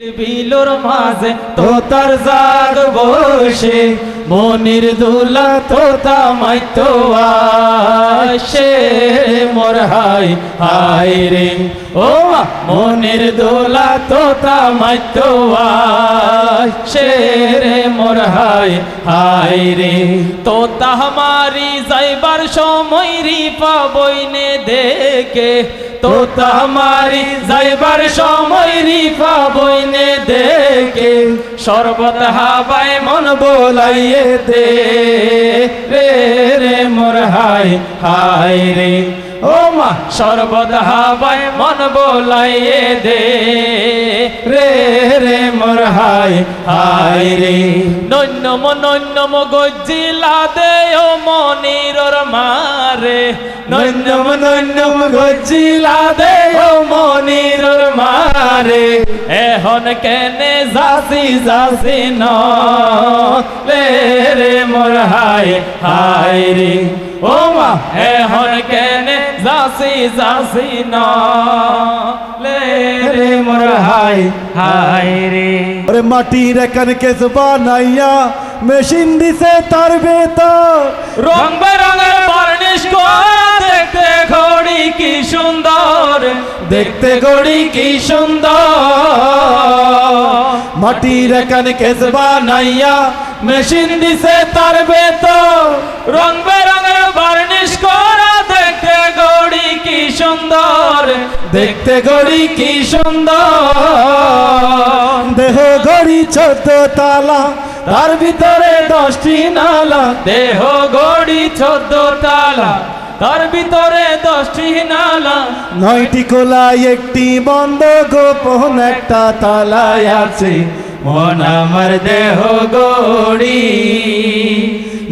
বিলোর মাঝে তো তার জাগ বসে, মনির দুলা তো তামাই তো আসে। মোর হাই হাই রে, ও মনির দুলা তো তামাই তো আসে রে। মোর হাই হাই রে, তো তাহমারি যাইবার সময় রি পাবইনে দেখে তো তামারি যাইবার সময় রিফা দেখে সর্বত হাবাই মন বোলাইয়ে দে। রে রে, মোর হাই হাই রে। ও মা সর্বত হাবাই মন বোলাইয়ে দে। রে রে, মোর হাই হাই রে। নন্যম নন্যম গজিলা দে ও মনিরর মারে। নন্যম নন্যম গজিলা দে ও মনিরর মারে। এখন কেনে যাসি যাসি ন? রে রে, মোর হাই হাই রে। ও মা এখন কেনে যাসি যাসি ন। লে রে মোর হাই হাই রে। ওরে মাটির এখান কেস বানাইয়া মেশিন দিছে তার বেতর রং বেরঙের বার্নিশ করা দেখতে ঘড়ি কি সুন্দর দেখতে ঘড়ি কি সুন্দর। মাটির এখান কেস বানাইয়া মেশিন দিছে তার বেতর রং বেরঙের বার্নিশ করা দেখতে ঘড়ি কি সুন্দর। দেখতে ঘড়ি কি সুন্দর। দেহ গড়ি ছোট তালা তার ভিতরে দশটি নালা। দেহ গড়ি চোদ্দ তালা তার ভিতরে দশটি নালা। নয়টি কোলায় একটি বন্ধ গোপন একটা তালায় আছে। মন আমার দেহ গড়ি,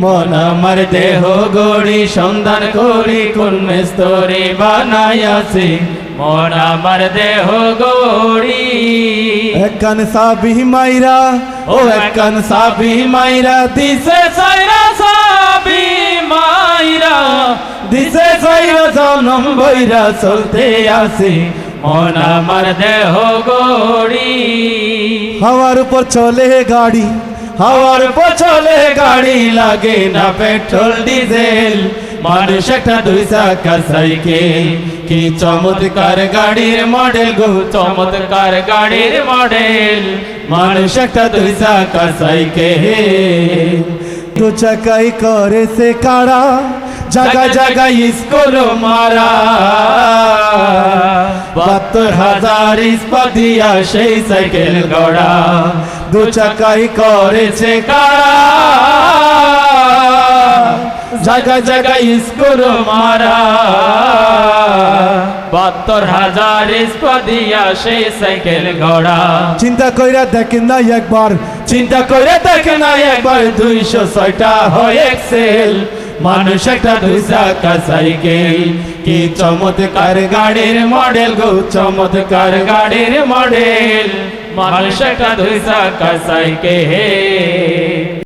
মন আমার দেহ গড়ি, সন্ধান করি কোন মেস্তরে বানাইয়াছে মন আমার দেহ গড়ি। একখান সাবি মাইরা, ও একখান সাবি মাইরা, দিছে সাইরা সাবি মাইরা, দিছে সাইরা জনম বইরা চলতে আসি মন আমার দেহ গড়ি হাওয়ার উপর চলে গাড়ি হাওয়ার পছলে গাড়ি লাগে না পেট্রোল ডিজেল মানুষ একটা দুই চাকার সাইকেল কি চমৎকার গাড়ির মডেল গো চমৎকার গাড়ির মডেল মানুষ একটা দুই চাকার সাইকেল দু চাকাই করেছে কারা জায়গা জায়গায় স্কুল মারা বাহাত্তর হাজার ইস্পাতিয়া সেই সাইকেল গড়া। দু চাকাই করেছে কারা? জায়গা জায়গায় স্কুল মারা। বাহাত্তর হাজার ইস্পাতিয়া সেই সাইকেল গড়া। চিন্তা কইরা দেখেন না একবার। চিন্তা করে দেখে না একবার। দুইশো ছয়টা হয় এক্সেল। মানুষ একটা দুই চাকা সাইকেল। কি চমৎকার গাড়ির মডেল গো চমৎকার গাড়ির মডেল। মানুষটা দুই চাকা সাইকেল?